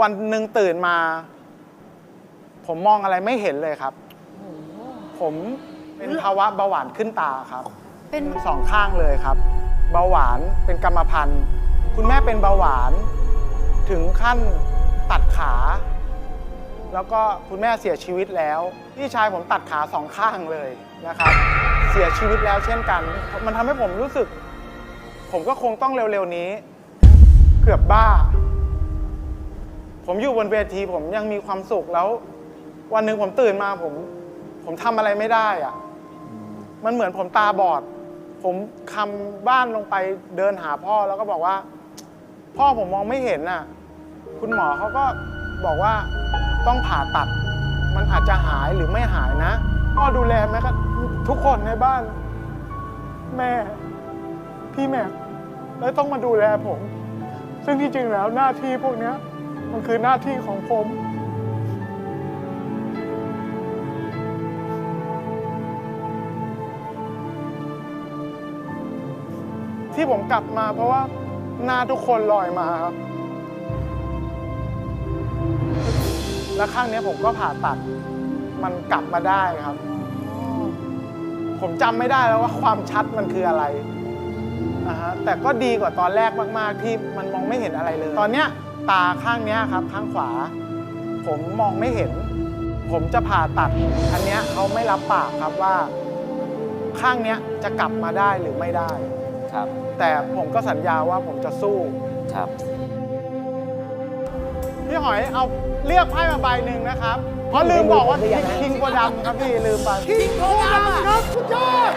วันหนึ่งตื่นมา ผมมองอะไรไม่เห็นเลยครับ ผมเป็นภาวะเบาหวานขึ้นตาครับเป็นสองข้างเลยครับ เบาหวานเป็นกรรมพันธุ์ คุณแม่เป็นเบาหวาน ถึงขั้นตัดขา แล้วก็คุณแม่เสียชีวิตแล้ว พี่ชายผมตัดขาสองข้างเลยนะครับ เสียชีวิตแล้วเช่นกัน มันทำให้ผมรู้สึก ผมก็คงต้องเร็วๆนี้ เกือบบ้า ผมอยู่บนเวทีผมยังมีความสุขแล้ว วันหนึ่งผมตื่นมาผม ผมทำอะไรไม่ได้อะมันเหมือนผมตาบอด ผมคำบ้านลงไปเดินหาพ่อแล้วก็บอกว่า พ่อผมมองไม่เห็นน่ะ คุณหมอเขาก็บอกว่าต้องผ่าตัด มันอาจจะหายหรือไม่หายนะ พ่อดูแลแม่ก็ทุกคนในบ้าน แม่ พี่แม่แล้วต้องมาดูแลผม ซึ่งที่จริงแล้วหน้าที่พวกเนี้ย มันคือหน้าที่ของผม ที่ผมกลับมาเพราะว่าหน้าทุกคนลอยมาครับ แล้วข้างนี้ผมก็ผ่าตัด มันกลับมาได้ครับ ผมจำไม่ได้แล้วว่าความชัดมันคืออะไรนะฮะแต่ก็ดีกว่าตอนแรกมาก ๆ ที่มันมองไม่เห็นอะไรเลย ตอนเนี้ย ตาข้างเนี้ยครับข้างขวา ผมมองไม่เห็น ผมจะผ่าตัด อันเนี้ยเขาไม่รับปากครับว่า ข้างเนี้ยจะกลับมาได้หรือไม่ได้ ครับแต่ผมก็สัญญาว่าผมจะสู้ครับ พี่หอยเอาเลือกไพ่มาใบหนึ่งนะครับ เพราะลืมบอกว่าคิงโพดำครับพี่ลืมไปคิงโพดำครับสุดยอด